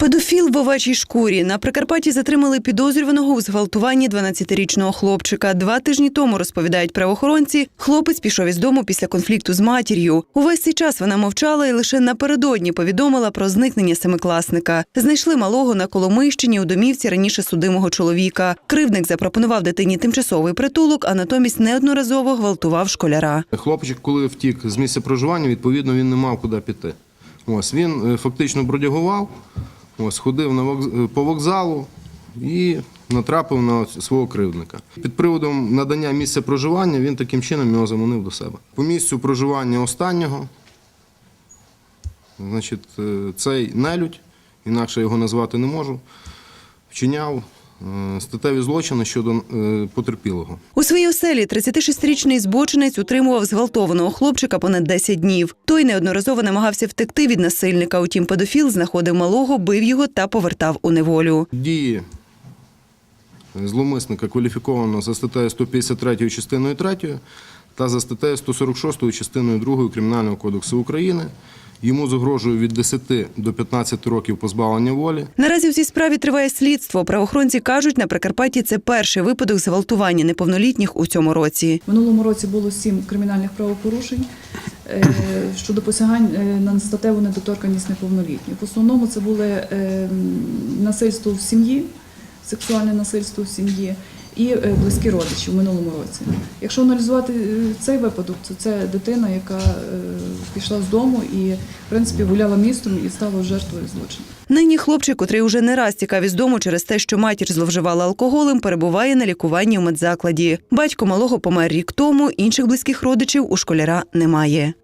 Педофіл в овечій шкурі на Прикарпатті затримали підозрюваного у зґвалтуванні 12-річного хлопчика. Два тижні тому розповідають правоохоронці. Хлопець пішов із дому після конфлікту з матір'ю. Увесь цей час вона мовчала і лише напередодні повідомила про зникнення семикласника. Знайшли малого на Коломийщині у домівці раніше судимого чоловіка. Кривдник запропонував дитині тимчасовий притулок, а натомість неодноразово гвалтував школяра. Хлопчик, коли втік з місця проживання, відповідно, він не мав куди піти. Ось він е, фактично бродягував, ось ходив на вокз- е, по вокзалу і натрапив на свого кривдника. Під приводом надання місця проживання він таким чином його заманив до себе. По місцю проживання останнього, значить, е, цей нелюдь, інакше його назвати не можу, вчиняв статеві злочини щодо е, потерпілого. У своїй оселі 36-річний збочинець утримував зґвалтованого хлопчика понад 10 днів. Той неодноразово намагався втекти від насильника. Утім, педофіл знаходив малого, бив його та повертав у неволю. Дії зловмисника кваліфіковано за статтею 153 частиною 3 та за статтею 146 частиною 2 Кримінального кодексу України. Йому загрожує від 10 до 15 років позбавлення волі. Наразі в цій справі триває слідство. Правоохоронці кажуть, на Прикарпатті це перший випадок зґвалтування неповнолітніх у цьому році. Минулому році було сім кримінальних правопорушень е, щодо посягань е, на статеву недоторканність неповнолітніх. В основному це були е, насильство в сім'ї, сексуальне насильство в сім'ї і е, близькі родичі в минулому році. Якщо аналізувати е, цей випадок, то це дитина, яка е, пішла з дому і, в принципі, гуляла містом і стала жертвою злочину. Нині хлопчик, котрий уже не раз тікав із дому через те, що матір зловживала алкоголем, перебуває на лікуванні у медзакладі. Батько малого помер рік тому, інших близьких родичів у школяра немає.